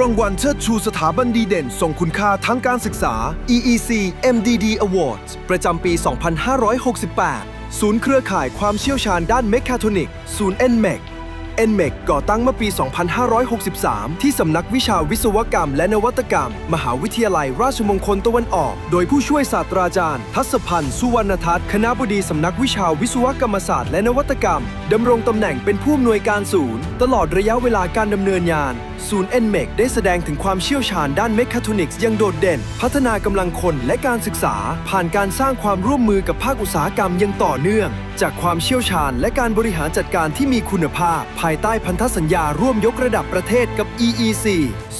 รางวัลเชิดชูสถาบันดีเด่นทรงคุณค่าทั้งการศึกษา EEC MDD Awards ประจำปี 2568 ศูนย์เครือข่ายความเชี่ยวชาญด้านเมคาทรอนิกศูนย์ NMEC NMEC ก่อตั้งเมื่อปี 2563 ที่สำนักวิชาวิศวกรรมและนวัตกรรม มหาวิทยาลัยราชมงคลตะวันออก โดยผู้ช่วยศาสตราจารย์ ทัศพันธ์ สุวรรณทัศน์คณะบดีสำนักวิชาวิศวกรรมศาสตร์และนวัตกรรมดำรงตำแหน่งเป็นผู้อำนวยการศูนย์ ตลอดระยะเวลาการดำเนินงาน ศูนย์ NMEC ได้แสดงถึงความเชี่ยวชาญด้านเมคาทรอนิกส์ย่างโดดเด่น พัฒนากำลังคนและการศึกษา ผ่านการสร้างความร่วมมือกับภาคอุตสาหกรรมย่างต่อเนื่อง จากความเชี่ยวชาญและการบริหารจัดการที่มีคุณภาพ ภายใต้พันธสัญญาร่วมยกระดับประเทศกับ EEC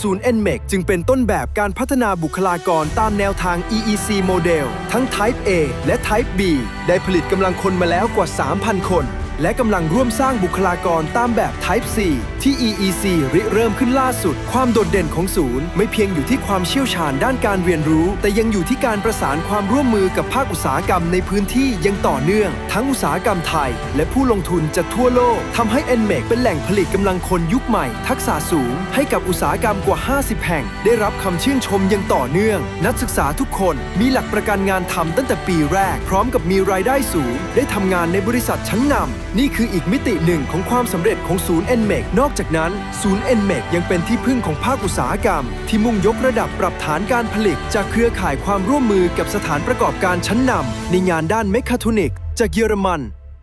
ศูนย์ NMEC จึงเป็นต้นแบบการพัฒนาบุคลากรตามแนวทาง EEC โมเดลทั้ง Type A และ Type B ได้ผลิตกำลังคนมาแล้วกว่า 3,000 คน และกำลังร่วมสร้างบุคลากรตามแบบ Type C ที่ EEC ริเริ่มขึ้นล่าสุด ความโดดเด่นของศูนย์ ไม่เพียงอยู่ที่ความเชี่ยวชาญด้านการเรียนรู้ แต่ยังอยู่ที่การประสานความร่วมมือกับภาคอุตสาหกรรมในพื้นที่ยังต่อเนื่อง ทั้งอุตสาหกรรมไทย และผู้ลงทุนจากทั่วโลกทำให้ NMEC เป็นแหล่งผลิตกำลังคนยุคใหม่ ทักษะสูง ให้กับอุตสาหกรรมกว่า 50 แห่ง ได้รับคำชื่นชมย่างต่อเนื่อง นักศึกษาทุกคนมีหลักประกันงานทำตั้งแต่ปีแรก พร้อมกับมีรายได้สูง ได้ทำงานในบริษัทชั้นนำ นี่คืออีกมิติหนึ่งของความสำเร็จของศูนย์ NMEC นอกจากนั้น ศูนย์ NMEC ยังเป็นที่พึ่งของภาคอุตสาหกรรม ที่มุ่งยกระดับปรับฐานการผลิต จากเครือข่ายความร่วมมือกับสถานประกอบการชั้นนำในงานด้านเมคาทรอนิกส์จากเยอรมัน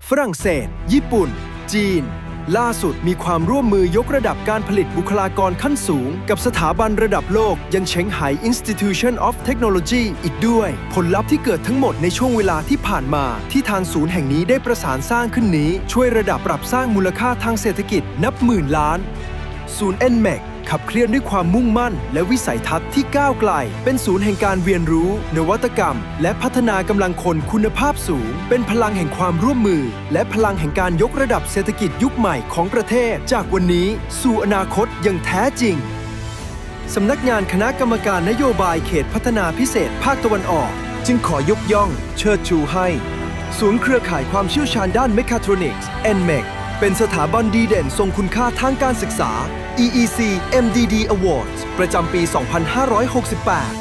ฝรั่งเศส ญี่ปุ่น จีน ล่าสุดมีความร่วมมือยกระดับการผลิตบุคลากรขั้นสูง กับสถาบันระดับโลกยังเชงไฮ Institution of Technology อีกด้วย ผลลัพธ์ที่เกิดทั้งหมดในช่วงเวลาที่ผ่านมา ที่ทางศูนย์แห่งนี้ได้ประสานสร้างขึ้นนี้ ช่วยระดับปรับสร้างมูลค่าทางเศรษฐกิจนับหมื่นล้านศูนย์ NMEC ขับเคลื่อนด้วยความมุ่งมั่น และวิสัยทัศน์ที่ก้าวไกล เป็นศูนย์แห่งการเรียนรู้ นวัตกรรม และพัฒนากำลังคนคุณภาพสูง เป็นพลังแห่งความร่วมมือ และพลังแห่งการยกระดับเศรษฐกิจยุคใหม่ของประเทศ จากวันนี้สู่อนาคตอย่างแท้จริงสำนักงานคณะกรรมการนโยบายเขตพัฒนาพิเศษภาคตะวันออก จึงขอยกย่อง เชิดชูให้ ศูนย์เครือข่ายความเชี่ยวชาญด้านเมคาทรอนิกส์ NMEC เป็นสถาบันดีเด่นทรงคุณค่าทางการศึกษา EEC MDD Awards ประจำปี 2568